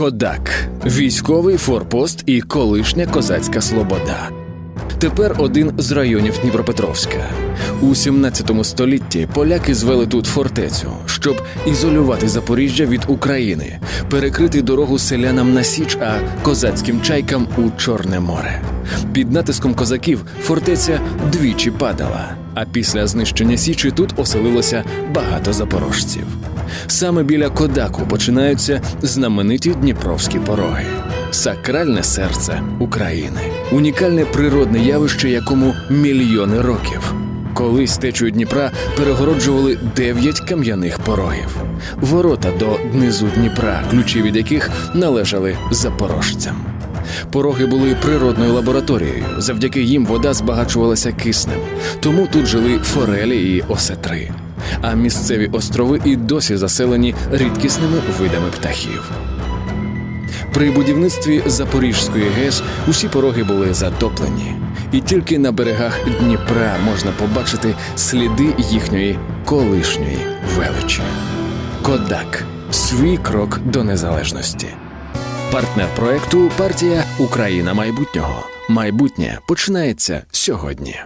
Кодак військовий форпост і колишня козацька слобода. Тепер один з районів Дніпропетровська. У 17 столітті поляки звели тут фортецю, щоб ізолювати Запоріжжя від України, перекрити дорогу селянам на Січ, а козацьким чайкам у Чорне море. Під натиском козаків фортеця двічі падала, а після знищення Січі тут оселилося багато запорожців. Саме біля Кодаку починаються знамениті Дніпровські пороги. Сакральне серце України, унікальне природне явище, якому мільйони років. Колись течою Дніпра перегороджували дев'ять кам'яних порогів, ворота до низу Дніпра, ключі від яких належали запорожцям. Пороги були природною лабораторією. Завдяки їм вода збагачувалася киснем. Тому тут жили форелі і осетри. А місцеві острови і досі заселені рідкісними видами птахів. При будівництві Запорізької ГЕС усі пороги були затоплені, і тільки на берегах Дніпра можна побачити сліди їхньої колишньої величі. Кодак свій крок до незалежності. Партнер проекту партія Україна майбутнього. Майбутнє починається сьогодні.